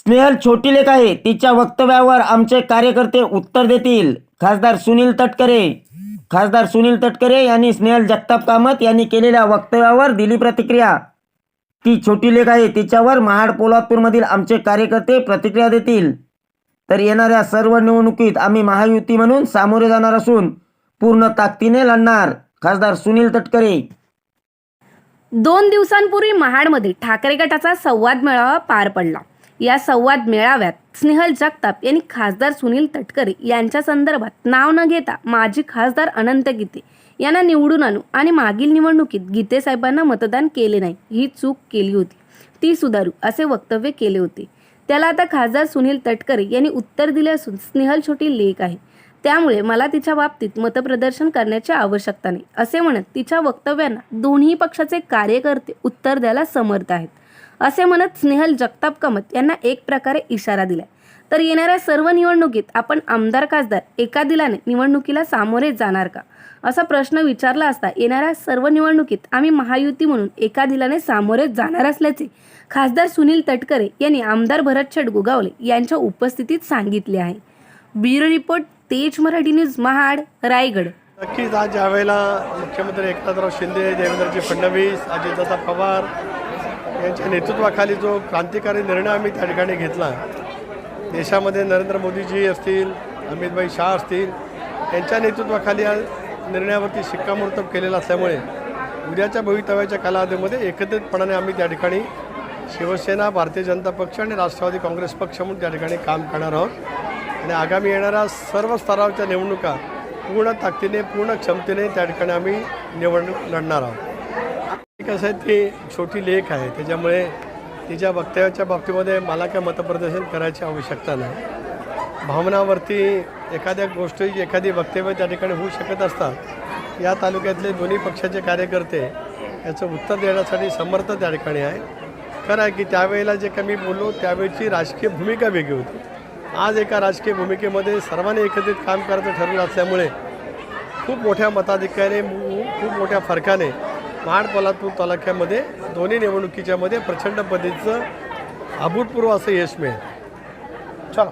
स्नेहल छोटी लेख आहे. तिच्या वक्तव्यावर आमचे कार्यकर्ते उत्तर देतील. खासदार सुनील तटकरे. खासदार सुनील तटकरे यांनी स्नेहल जगताप कामत यांनी केलेल्या वक्तव्यावर दिली प्रतिक्रिया. ती छोटी लेख आहे. तिच्यावर महाड पोलादपूरमधील आमचे कार्यकर्ते प्रतिक्रिया देतील. तर येणाऱ्या सर्व निवडणुकीत आम्ही महायुती म्हणून सामोरे जाणार असून पूर्ण ताकदीने लढणार खासदार सुनील तटकरे. दोन दिवसांपूर्वी महाडमध्ये ठाकरे गटाचा संवाद मेळावा पार पडला. या संवाद मेळाव्यात स्नेहल जगताप यांनी खासदार सुनील तटकरे यांच्या संदर्भात नाव न घेता माजी खासदार अनंत गीते यांना निवडून आणू आणि मागील निवडणुकीत गीते साहेबांना मतदान केले नाही ही चूक केली होती. ती सुधारू असे वक्तव्य केले होते. त्याला आता खासदार सुनील तटकरे यांनी उत्तर दिले असून स्नेहल छोटी लेख आहे. त्यामुळे मला तिच्या बाबतीत मतप्रदर्शन करण्याची आवश्यकता नाही असे म्हणत तिच्या वक्तव्यांना दोन्ही पक्षाचे कार्यकर्ते उत्तर द्यायला समर्थ आहेत. असे म्हणत स्नेहल जगताप कामत यांना एक प्रकारे इशारा दिलाय. तर येणाऱ्या सर्व निवडणुकीत आपण आमदार खासदार एका दिलाने निवडणुकीला सामोरे जाणार का? असा प्रश्न विचारला असता येणाऱ्या सर्व निवडणुकीत आम्ही महायुती म्हणून एका दिलाने सामोरे जाणार असल्याचे खासदार सुनील तटकरे यांनी आमदार भरत शेठ गोगावले यांच्या उपस्थितीत सांगितले आहे. ब्युरो रिपोर्ट तेज मराठी न्यूज महाड रायगड. नक्कीच आज ज्यावेळेला मुख्यमंत्री एकनाथराव शिंदे देवेंद्रजी फडणवीस अजितदादा पवार यांच्या नेतृत्वाखाली जो क्रांतिकारी निर्णय आम्ही त्या ठिकाणी घेतला देशामध्ये नरेंद्र मोदीजी असतील अमितभाई शाह असतील यांच्या नेतृत्वाखाली या निर्णयावरती शिक्कामोर्तब केलेला असल्यामुळे उद्याच्या भवितव्याच्या कालावधीमध्ये एकत्रितपणाने आम्ही त्या ठिकाणी शिवसेना भारतीय जनता पक्ष आणि राष्ट्रवादी काँग्रेस पक्ष म्हणून त्या ठिकाणी काम करणार आहोत. आणि आगामी येणाऱ्या सर्व स्तरावरच्या निवडणुका पूर्ण ताकदीने पूर्ण क्षमतेने त्या ठिकाणी आम्ही निवडणूक लढणार आहोत. कसं आहे ती छोटी लेख आहे. त्याच्यामुळे तिच्या वक्तव्याच्या बाबतीमध्ये मला काय मतप्रदर्शन करायची आवश्यकता नाही. भावनावरती एखाद्या गोष्टीची एखादी वक्तव्य त्या ठिकाणी होऊ शकत असतात. या तालुक्यातले दोन्ही पक्षाचे कार्यकर्ते याचं उत्तर देण्यासाठी समर्थ त्या ठिकाणी आहे खरं आहे की त्यावेळेला जे काही मी बोललो त्यावेळची राजकीय भूमिका वेगळी होती. आज एका राजकीय भूमिकेमध्ये सर्वांनी एकत्रित काम करायचं ठरवलं असल्यामुळे खूप मोठ्या मताधिक्याने खूप मोठ्या फरकाने महाड पोलादपूर तालुक्यामध्ये दोन्ही निवडणुकीच्यामध्ये प्रचंड पद्धतीचं अभूतपूर्व असं यश मिळेल.